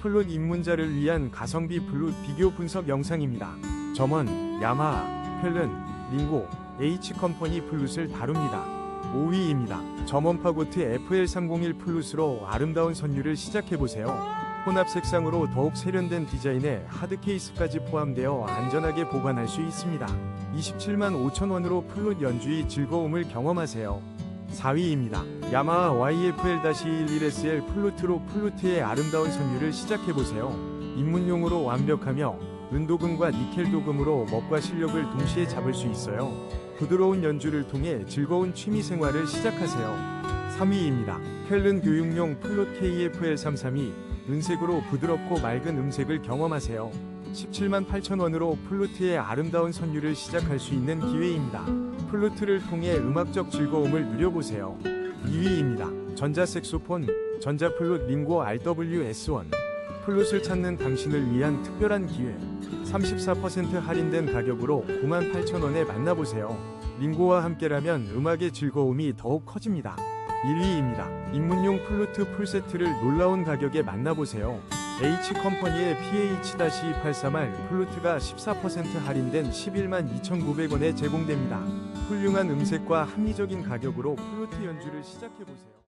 플룻 입문자를 위한 가성비 플룻 비교 분석 영상입니다. 점원, 야마하, 펠른, 링고, H컴퍼니 플룻을 다룹니다. 5위입니다. 점원 파고트 FL301 플룻으로 아름다운 선율을 시작해보세요. 혼합 색상으로 더욱 세련된 디자인에 하드 케이스까지 포함되어 안전하게 보관할 수 있습니다. 27만 5천 원으로 플룻 연주의 즐거움을 경험하세요. 4위입니다. 야마하 YFL-11SL 플루트로 플루트의 아름다운 선율을 시작해보세요. 입문용으로 완벽하며 은도금과 니켈 도금으로 멋과 실력을 동시에 잡을 수 있어요. 부드러운 연주를 통해 즐거운 취미 생활을 시작하세요. 3위입니다. 켈른 교육용 플룻 KFL332 은색으로 부드럽고 맑은 음색을 경험하세요. 17만 8천 원으로 플루트의 아름다운 선율을 시작할 수 있는 기회입니다. 플루트를 통해 음악적 즐거움을 누려보세요. 2위입니다. 전자색소폰 전자플룻 링고 RWS1 플룻을 찾는 당신을 위한 특별한 기회 34% 할인된 가격으로 98,000원에 만나보세요. 링고와 함께라면 음악의 즐거움이 더욱 커집니다. 1위입니다. 입문용 플루트 풀세트를 놀라운 가격에 만나보세요. H컴퍼니의 PH-283R 플루트가 14% 할인된 11만 2,900원에 제공됩니다. 훌륭한 음색과 합리적인 가격으로 플루트 연주를 시작해보세요.